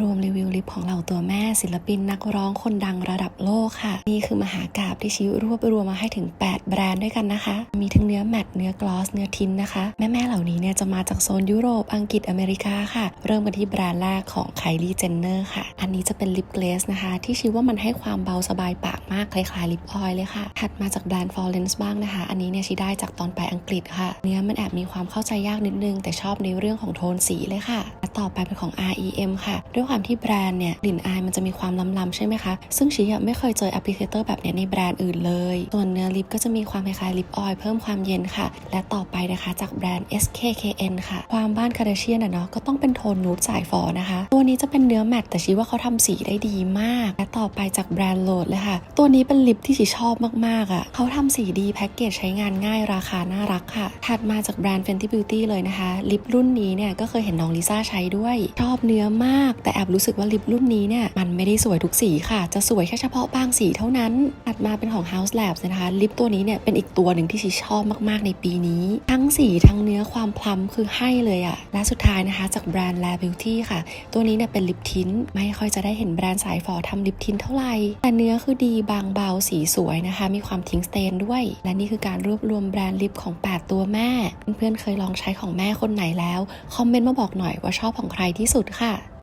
รวมรีวิวลิปของเหล่าตัวแม่ศิลปินนักร้องคนดังระดับโลกค่ะ นี่คือมหากาบที่ชิวรวบรวมมาให้ถึง 8 แบรนด์ด้วยกันนะคะ มีทั้งเนื้อแมตต์เนื้อกลอสเนื้อทินนะคะ แม่ๆเหล่านี้เนี่ยจะมาจากโซนยุโรปอังกฤษอเมริกาค่ะ เริ่มกันที่แบรนด์แรกของไคลี่เจนเนอร์ค่ะ อันนี้จะเป็นลิปเกลสนะคะ ที่ชิวว่ามันให้ความเบาสบายปากมากคล้ายๆลิปออยล์เลยค่ะถัดมาจากแบรนด์ Florence บ้างนะคะ อันนี้เนี่ยชิได้จากตอนไปอังกฤษค่ะ เนื้อมันแอบมีความเข้าใจยากนิดนึง แต่ชอบในเรื่องของโทนสีเลยค่ะและต่อไปเป็นของ REM ค่ะด้วยความที่แบรนด์เนี่ยกลิ่นอายมันจะมีความล้ำๆใช่ไหมคะ ซึ่งชิอะไม่เคยเจอแอปพลิเคเตอร์แบบเนี้ยในแบรนด์อื่นเลย ส่วนเนื้อลิปก็จะมีความคล้ายๆลิปออยล์เพิ่มความเย็นค่ะ และต่อไปนะคะจากแบรนด์ SKKN ค่ะ ความบ้านคาร์เดเชียนอะเนาะก็ต้องเป็นโทนนูดสายฟอนะคะ ตัวนี้จะเป็นเนื้อแมตต์แต่ชิว่าเขาทำสีได้ดีมาก และต่อไปจากแบรนด์โหลดเลยค่ะ ตัวนี้เป็นลิปที่ชิชอบมากๆอะ่ะเขาทำสีดีแพ็กเกจใช้งานง่ายราคาน่ารักค่ะ ถัดมาจากแบรนด์ Fenty Beauty เลยนะคะลิปรุ่นนี้เนี่ยก็เคยเห็นน้องลิซ่าใช้ด้วยชอบเนื้อมากแต่อบรู้สึกว่าลิปรุ่นนี้เนี่ยมันไม่ได้สวยทุกสีค่ะ จะสวยแค่เฉพาะบางสีเท่านั้น ถัดมาเป็นของ House Labs นะคะ ลิปตัวนี้เนี่ยเป็นอีกตัวหนึ่งที่ชิชอบมากๆในปีนี้ ทั้งสีทั้งเนื้อความพลัมคือให้เลยอะและสุดท้ายนะคะจากแบรนด์ La Beauty ค่ะ ตัวนี้เนี่ยเป็นลิปทินไม่ค่อยจะได้เห็นแบรนด์สายฝอทำลิปทินเท่าไหร่ แต่เนื้อคือดีบางเบาสีสวยนะคะ มีความทิ้งสเตนด้วย และนี่คือการรวบรวมแบรนด์ลิปของ 8 ตัวแม่ เพื่อนๆเคยลองใช้ของแม่คนไหนแล้ว คอมเมนต์มาบอกหน่อยว่าชอบของใครที่สุดค่ะ